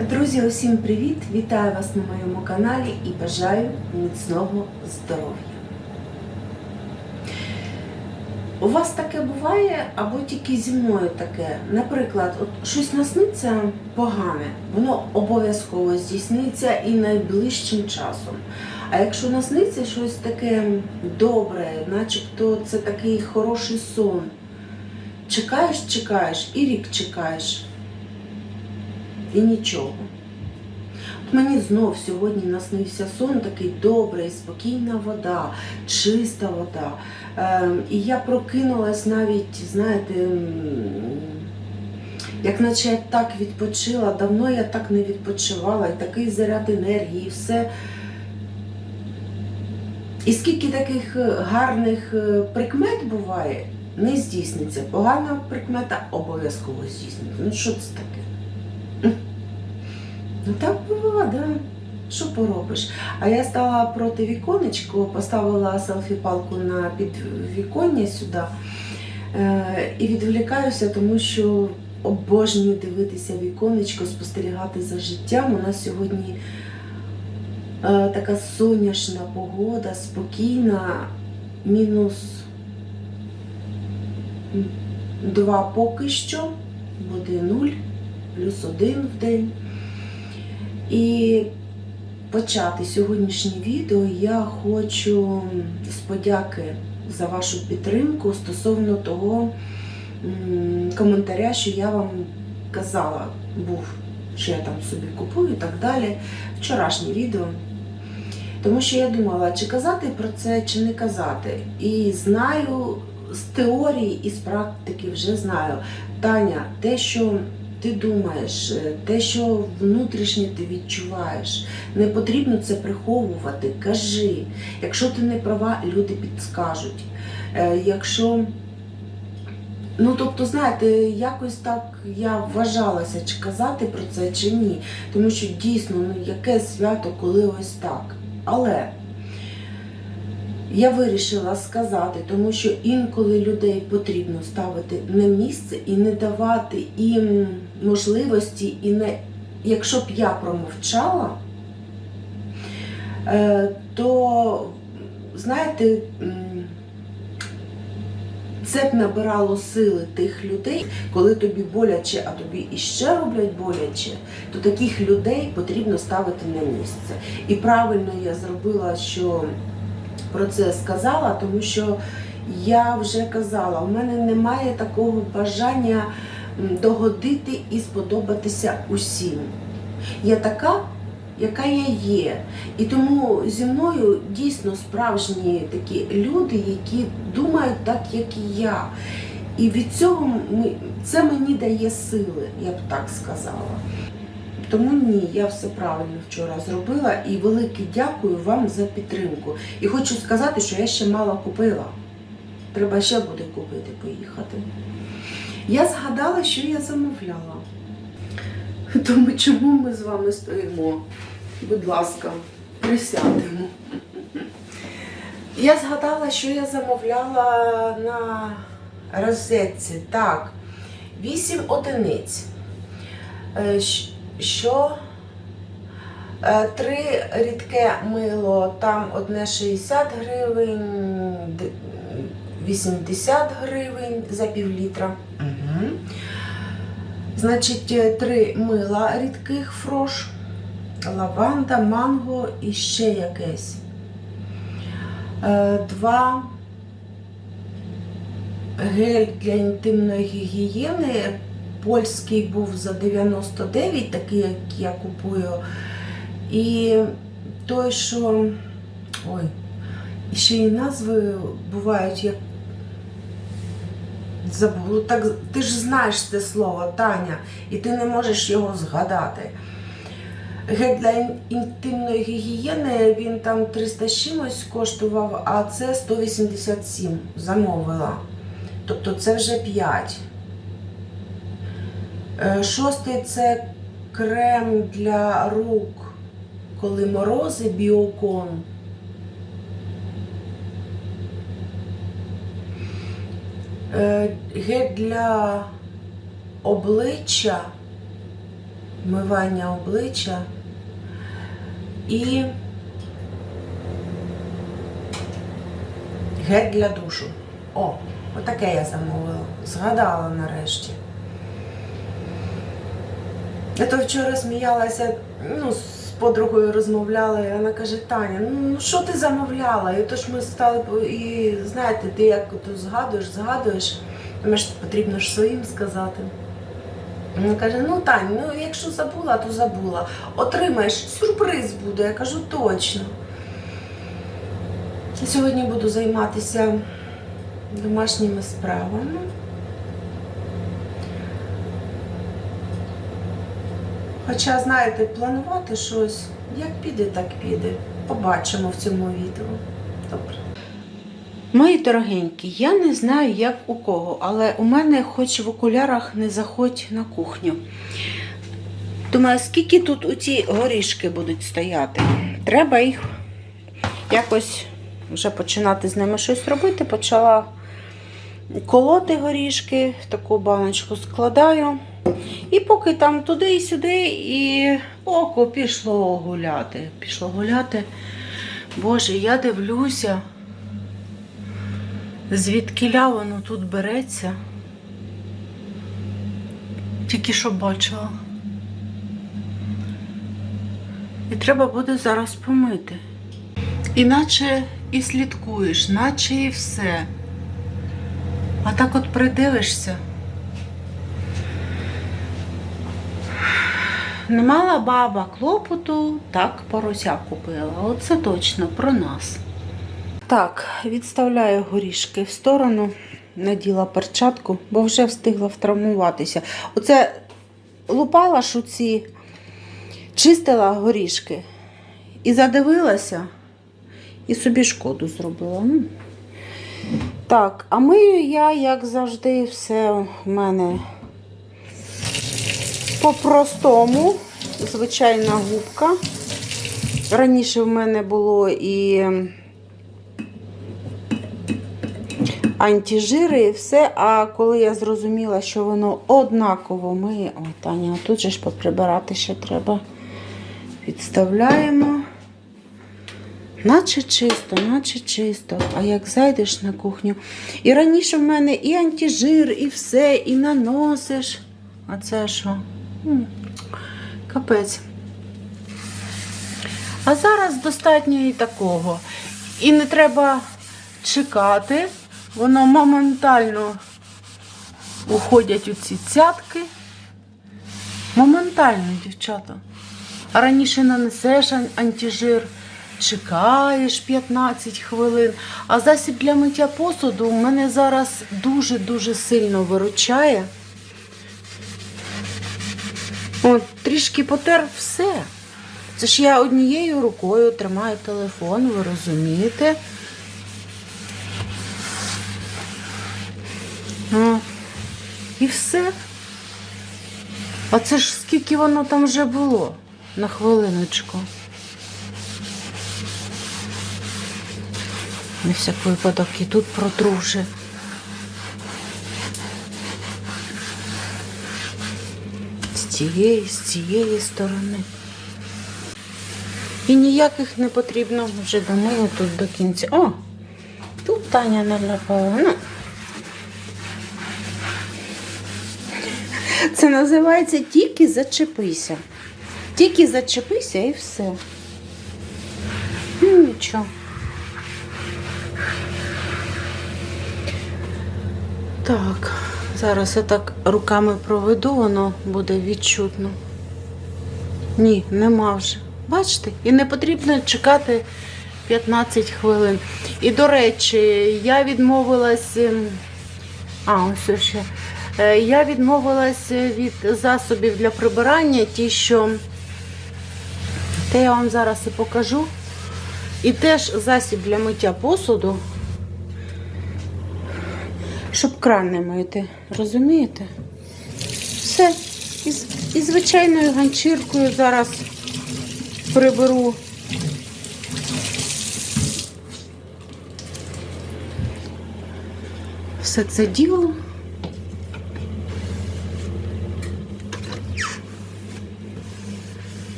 Друзі, усім привіт! Вітаю вас на моєму каналі і бажаю міцного здоров'я. У вас таке буває або тільки зі мною таке. Наприклад, от щось насниться погане, воно обов'язково здійсниться і найближчим часом. А якщо насниться щось таке добре, начебто це такий хороший сон, чекаєш, чекаєш і рік чекаєш і нічого. От мені знов сьогодні наснився сон, такий добрий, спокійна вода, чиста вода. Е, і я прокинулась навіть, знаєте, як наче я так відпочила, давно я так не відпочивала, і такий заряд енергії, і все. І скільки таких е, гарних е, прикмет буває, не здійсниться. Погана прикмета обов'язково здійсниться. Ну що це таке? Ну так буває, да. Що поробиш? А я стала проти віконечку, поставила селфі-палку на підвіконня сюди е, і відволікаюся, тому що обожнюю дивитися віконечко, спостерігати за життям. У нас сьогодні е, така сонячна погода, спокійна, мінус два поки що, буде нуль, плюс один в день. І почати сьогоднішнє відео я хочу з подяки за вашу підтримку стосовно того коментаря, що я вам казала, був, що я там собі купую і так далі. Вчорашнє відео. Тому що я думала, чи казати про це, чи не казати. І знаю з теорії і з практики вже знаю. Таня, те, що ти думаєш, те, що внутрішнє ти відчуваєш, не потрібно це приховувати. Кажи. Якщо ти не права, люди підскажуть. Е, Якщо, ну тобто, знаєте, якось так я вважалася, чи казати про це, чи ні. Тому що дійсно, ну яке свято, коли ось так. Але я вирішила сказати, тому що інколи людей потрібно ставити на місце і не давати їм можливості, і не якщо б я промовчала, е, то знаєте, це б набирало сили тих людей, коли тобі боляче, а тобі іще роблять боляче, то таких людей потрібно ставити на місце. І правильно я зробила, що про це сказала, тому що я вже казала, у мене немає такого бажання догодити і сподобатися усім. Я така, яка я є. І тому зі мною дійсно справжні такі люди, які думають так, як і я. І від цього це мені дає сили, я б так сказала. Тому ні, я все правильно вчора зробила і велике дякую вам за підтримку. І хочу сказати, що я ще мало купила. Треба ще буде купити, поїхати. Я згадала, що я замовляла. Тому чому ми з вами стоїмо? Будь ласка, присядемо. Я згадала, що я замовляла на розетці. Так, 8 одиниць. Е, що е, три рідке мило, там одне 60 гривень, 80 гривень за пів літра. Угу. Значить, е, три мила рідких фрош, лаванда, манго і ще якесь. Е, Два гель для інтимної гігієни. Польський був за 99, такий, як я купую. І той, що. Ой, ще й назви бувають як. Забула. Так, ти ж знаєш це слово, Таня, і ти не можеш його згадати. Гель для інтимної гігієни він там 300 чимось коштував, а це 187 замовила. Тобто це вже 5. Е, Шостий це крем для рук, коли морози біокон. Гель для обличчя вмивання обличчя і гель для душу. О, отаке я замовила. Згадала нарешті. Я то вчора сміялася, ну, з подругою розмовляла, і вона каже, Таня, ну що ти замовляла? І то ж ми стали, і знаєте, ти як то згадуєш, згадуєш, ж потрібно ж своїм сказати. Вона каже, ну Тань, ну якщо забула, то забула. Отримаєш, сюрприз буде. Я кажу, точно. Сьогодні буду займатися домашніми справами. Хоча, знаєте, планувати щось, як піде, так піде. Побачимо в цьому відео. Добре. Мої дорогенькі, я не знаю, як у кого, але у мене хоч в окулярах не заходь на кухню. Думаю, скільки тут у ці горішки будуть стояти? Треба їх якось вже починати з ними щось робити. Почала колоти горішки, в таку баночку складаю. І поки там туди і сюди, і око пішло гуляти. Пішло гуляти. Боже, я дивлюся, звідкиля воно тут береться. Тільки що бачила. І треба буде зараз помити. Іначе і слідкуєш, наче і все. А так от придивишся. Не мала баба клопоту, так порося купила. Оце точно про нас. Так, відставляю горішки в сторону, наділа перчатку, бо вже встигла втравмуватися. Оце лупала шуці, чистила горішки і задивилася, і собі шкоду зробила. Ну. Так, а мию я, як завжди, все в мене по-простому, звичайна губка. Раніше в мене було і антижири, і все. А коли я зрозуміла, що воно однаково миє. Ой, Таня, тут же ж поприбирати ще треба. Підставляємо. Наче чисто, наче чисто. А як зайдеш на кухню. І раніше в мене і антижир, і все, і наносиш. А це що? Капець. А зараз достатньо і такого. І не треба чекати. Воно моментально уходять у ці цятки. Моментально, дівчата. А раніше нанесеш ан- антижир, чекаєш 15 хвилин. А засіб для миття посуду у мене зараз дуже-дуже сильно виручає. От, трішки потер все. Це ж я однією рукою тримаю телефон, ви розумієте? О, і все. А це ж скільки воно там вже було? На хвилиночку. На всяк випадок і тут протруши. Цієї, з цієї сторони. І ніяких не потрібно вже до неї тут до кінця. О! Тут Таня наляпала. Ну. Це називається тільки зачепися. Тільки зачепися і все. Ну, нічого. Так, зараз я так руками проведу, воно буде відчутно. Ні, нема вже. Бачите? І не потрібно чекати 15 хвилин. І, до речі, я відмовилась. ем, А, ось ще. Е, Я відмовилась від засобів для прибирання, ті, що те я вам зараз і покажу. І теж засіб для миття посуду, щоб кран не мити. Розумієте? Все. Із, із звичайною ганчіркою зараз приберу. Все це діло.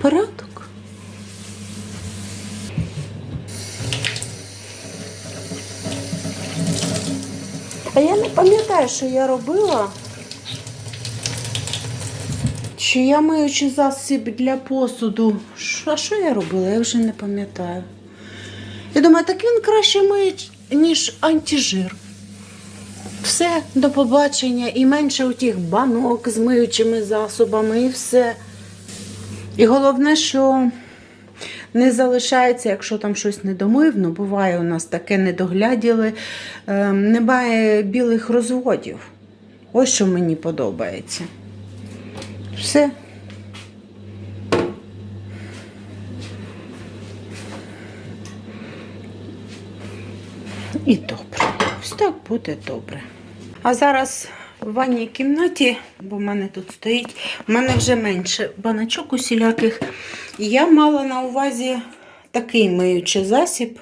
Пора пам'ятаю, що я робила. Чи я миючий засіб для посуду? А що я робила? Я вже не пам'ятаю. Я думаю, так він краще миє, ніж антижир. Все, до побачення. І менше у тих банок з миючими засобами, і все. І головне, що не залишається, якщо там щось не ну буває у нас таке недогляділи, е, немає білих розводів. Ось що мені подобається. Все. І добре. Ось так буде добре. А зараз в ванній кімнаті, бо в мене тут стоїть, в мене вже менше баначок усіляких. Я мала на увазі такий миючий засіб.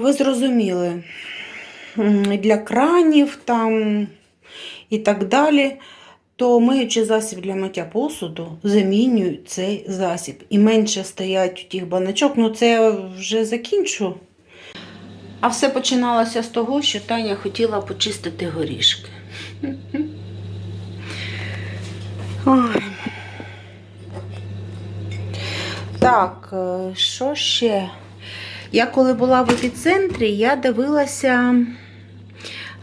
Ви зрозуміли, для кранів там і так далі, то миючий засіб для миття посуду замінюють цей засіб. І менше стоять у тих баначок. Ну, це я вже закінчу. А все починалося з того, що Таня хотіла почистити горішки. Так, е, що ще? Я коли була в епіцентрі, я дивилася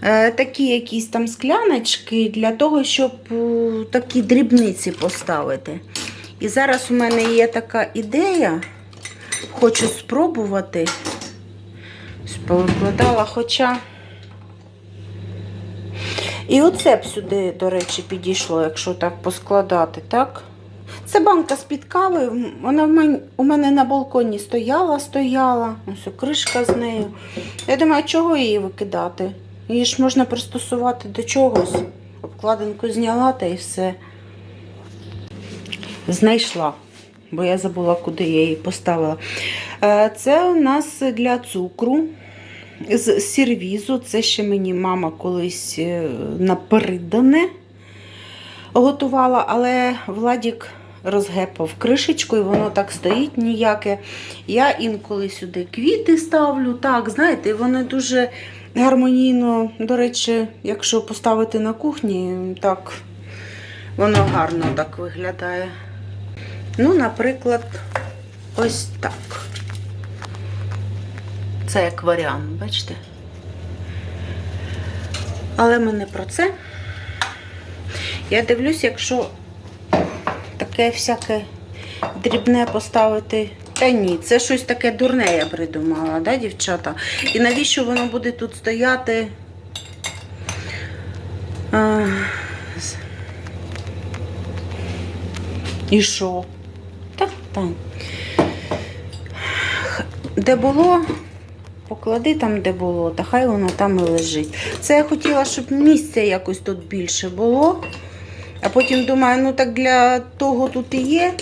е, такі якісь там скляночки для того, щоб е, такі дрібниці поставити. І зараз у мене є така ідея, хочу спробувати. Повикладала, хоча. І оце б сюди, до речі, підійшло, якщо так поскладати, так? Це банка з-під кави. Вона у мене на балконі стояла, стояла. Ось кришка з нею. Я думаю, чого її викидати? Її ж можна пристосувати до чогось. Обкладинку зняла та і все. Знайшла, бо я забула, куди я її поставила. Е, Це у нас для цукру з сервізу. Це ще мені мама колись е, напередане готувала, але Владік розгепав кришечку, і воно так стоїть ніяке. Я інколи сюди квіти ставлю. Так, знаєте, вони дуже гармонійно, до речі, якщо поставити на кухні, так воно гарно так виглядає. Ну, наприклад, ось так. Це як варіант, бачите? Але ми не про це. Я дивлюсь, якщо таке всяке дрібне поставити. Та ні, це щось таке дурне я придумала, да, дівчата? І навіщо воно буде тут стояти? І що? Так, так. Де було, поклади там, де було, та хай воно там і лежить. Це я хотіла, щоб місця якось тут більше було. А потім думаю, ну так для того тут і є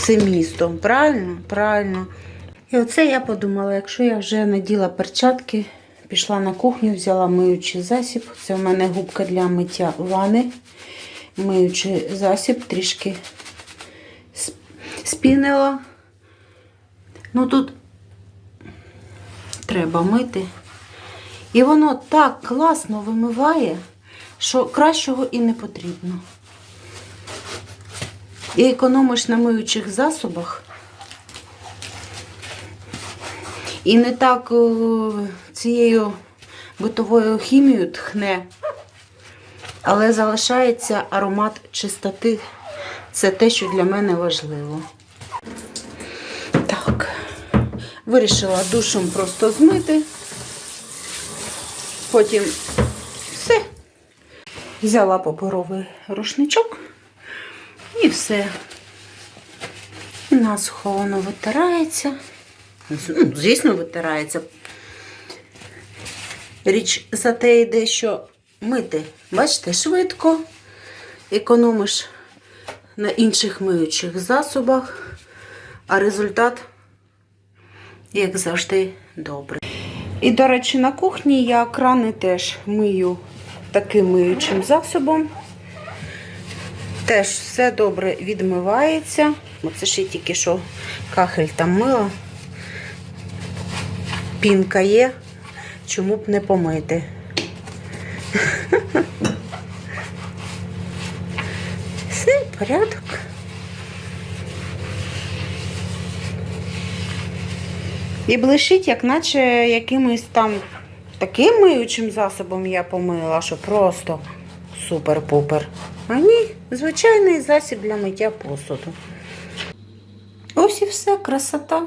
це місто. Правильно? Правильно. І оце я подумала, якщо я вже наділа перчатки, пішла на кухню, взяла миючий засіб. Це в мене губка для миття вани. Миючий засіб трішки спінила. Ну тут треба мити. І воно так класно вимиває, що кращого і не потрібно. І економиш на миючих засобах. І не так е, цією битовою хімією тхне, але залишається аромат чистоти. Це те, що для мене важливо. Так, вирішила душем просто змити. Потім все. Взяла паперовий рушничок і все. Насухо воно витирається. Ну, звісно, витирається. Річ за те йде, що мити, бачите, швидко, економиш на інших миючих засобах, а результат, як завжди, добрий. І, до речі, на кухні я крани теж мию таким миючим засобом. Теж все добре відмивається. Оце я тільки що кахель там мила. Пінка є, чому б не помити. Все, порядок. І блищить, як наче якимось там таким миючим засобом я помила, що просто супер-пупер. А ні, звичайний засіб для миття посуду. Ось і все, красота.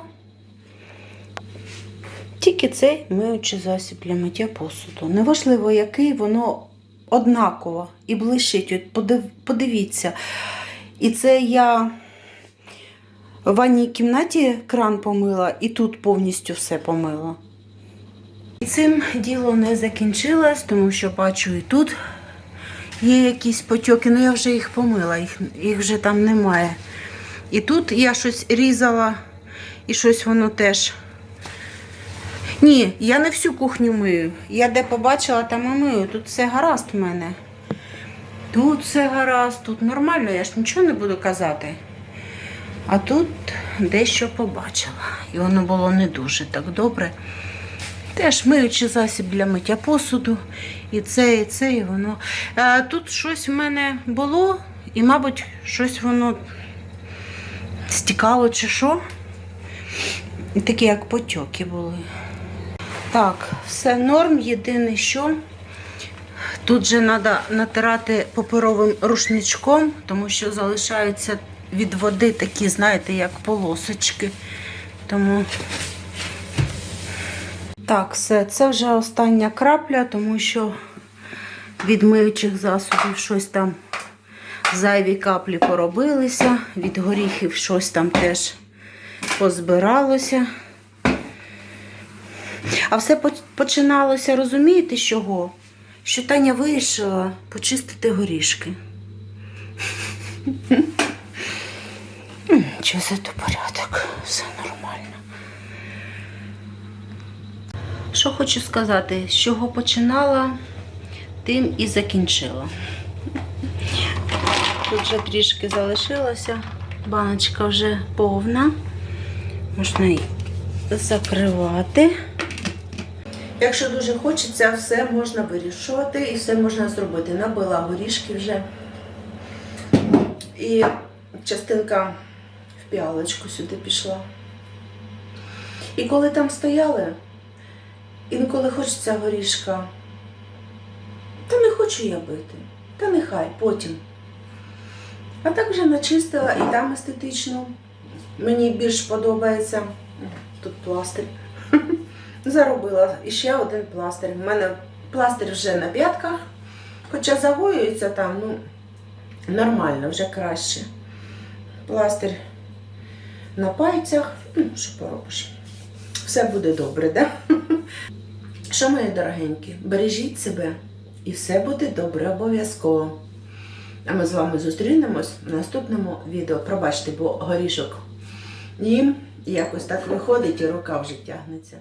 Тільки цей миючий засіб для миття посуду. Неважливо, який, воно однаково і блищить. От подивіться. І це я в ванній кімнаті кран помила і тут повністю все помила. І цим діло не закінчилось, тому що бачу і тут є якісь потьоки, ну я вже їх помила, їх, їх вже там немає. І тут я щось різала, і щось воно теж. Ні, я не всю кухню мию. Я де побачила, там і мию. Тут все гаразд в мене. Тут все гаразд, тут нормально, я ж нічого не буду казати. А тут дещо побачила. І воно було не дуже так добре. Теж миючий засіб для миття посуду. І це, і це, і воно. А, тут щось в мене було, і, мабуть, щось воно стікало чи що. Такі, як потьоки були. Так, все норм. Єдине, що тут же треба натирати паперовим рушничком, тому що залишаються від води такі, знаєте, як полосочки. Тому так, все, це вже остання крапля, тому що від миючих засобів щось там зайві каплі поробилися, від горіхів щось там теж позбиралося. А все починалося, розумієте, з чого? Що Таня вирішила почистити горішки. Це то порядок? Все нормально. Що хочу сказати, з чого починала, тим і закінчила. Тут вже трішки залишилося, баночка вже повна. Можна її закривати. Якщо дуже хочеться, все можна вирішувати і все можна зробити. Набила горішки вже. І частинка в піалочку сюди пішла. І коли там стояли, інколи хочеться горішка. Та не хочу я бити. Та нехай потім. А так вже начистила і там естетично. Мені більш подобається. Тут пластир. Заробила іще один пластир. У мене пластир вже на п'ятках, хоча загоюється там, ну, нормально, вже краще. Пластир на пальцях. Ну, що поробиш? Все буде добре, да? Що, мої дорогенькі, бережіть себе і все буде добре обов'язково. А ми з вами зустрінемось в наступному відео. Пробачте, бо горішок їм якось так виходить і рука вже тягнеться.